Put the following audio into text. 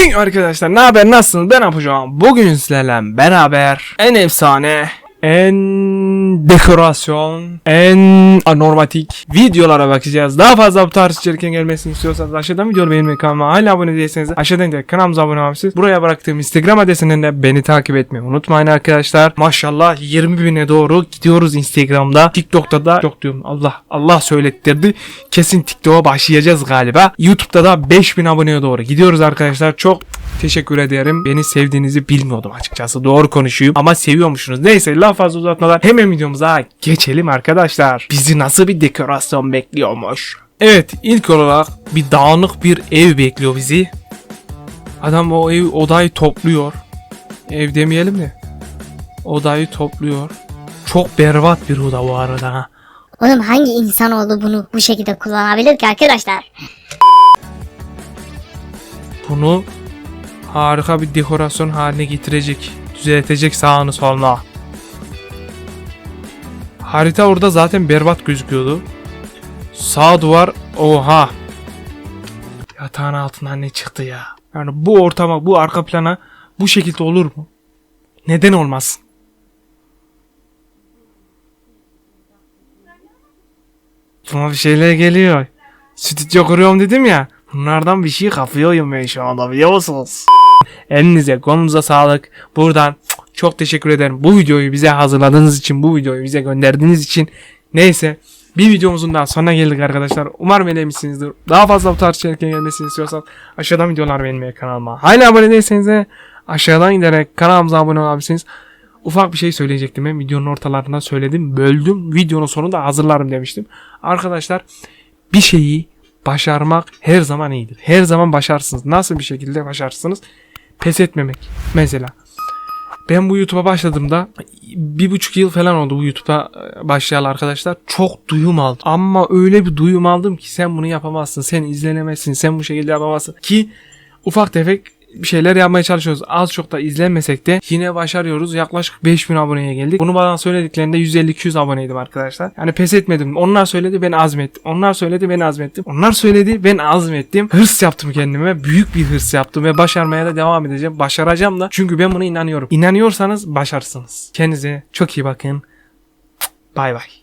Hey arkadaşlar ne haber nasılsınız? Ben yapacağım bugün sizlerle beraber en efsane en dekorasyon en anormatik videolara bakacağız. Daha fazla bu tarz içeriken gelmesini istiyorsanız aşağıdan videoyu beğenmeyi kanalıma hala abone değilseniz aşağıdan da kanalımıza abone olabilirsiniz. Buraya bıraktığım Instagram adresinden de beni takip etmeyi unutmayın arkadaşlar. Maşallah 20 bine doğru gidiyoruz Instagram'da. TikTok'ta da yok diyorum Allah Allah söylettirdi. Kesin TikTok'a başlayacağız galiba. YouTube'da da 5000 aboneye doğru gidiyoruz arkadaşlar. Çok teşekkür ederim. Beni sevdiğinizi bilmiyordum açıkçası. Doğru konuşuyum ama seviyormuşsunuz. Neyse laf fazla uzatmadan hemen videomuza geçelim arkadaşlar. Bizi nasıl bir dekorasyon bekliyormuş? Evet ilk olarak bir dağınık bir ev bekliyor bizi. Adam o ev odayı topluyor. Ev demeyelim de. Odayı topluyor. Çok berbat bir oda bu arada ha. Oğlum hangi insanoğlu bunu bu şekilde kullanabilir ki arkadaşlar? Bunu harika bir dekorasyon haline getirecek. Düzeltecek sağını soluna. Harita orada zaten berbat gözüküyordu. Sağ duvar oha. Yatağın altından ne çıktı ya? Yani bu ortama, bu arka plana bu şekilde olur mu? Neden olmasın? Buna bir şeyler geliyor. Stüdyo kuruyorum dedim ya. Bunlardan bir şey kapıyorum ben şu anda biliyor musunuz? Elinize kolunuza sağlık. Buradan çok teşekkür ederim. Bu videoyu bize hazırladığınız için, bu videoyu bize gönderdiğiniz için. Neyse. Bir videomuzun daha sonuna geldik arkadaşlar. Umarım beğenmişsinizdir. Daha fazla bu tarz içeriklerin gelmesini istiyorsanız aşağıdan videolar beğenmeyi kanalıma. Hala abone değilseniz de aşağıdan giderek kanalımıza abone olabilirsiniz. Ufak bir şey söyleyecektim ben videonun ortalarında söyledim. Böldüm. Videonun sonunda hazırlarım demiştim. Arkadaşlar bir şeyi başarmak her zaman iyidir. Her zaman başarsınız. Nasıl bir şekilde başarsınız? Pes etmemek. Mesela ben bu YouTube'a başladığımda bir buçuk yıl falan oldu bu YouTube'a e, başlayalı arkadaşlar. Çok duyum aldım. Ama öyle bir duyum aldım ki sen bunu yapamazsın. Sen izlenemezsin. Sen bu şekilde yapamazsın. Ki ufak tefek bir şeyler yapmaya çalışıyoruz. Az çok da izlenmesek de yine başarıyoruz. Yaklaşık 5000 aboneye geldik. Bunu bana söylediklerinde 150-200 aboneydim arkadaşlar. Yani pes etmedim. Onlar söyledi ben azmettim. Onlar söyledi ben azmettim. Onlar söyledi ben azmettim. Hırs yaptım kendime. Büyük bir hırs yaptım ve başarmaya da devam edeceğim. Başaracağım da. Çünkü ben buna inanıyorum. İnanıyorsanız başarsınız. Kendinize çok iyi bakın. Bay bay.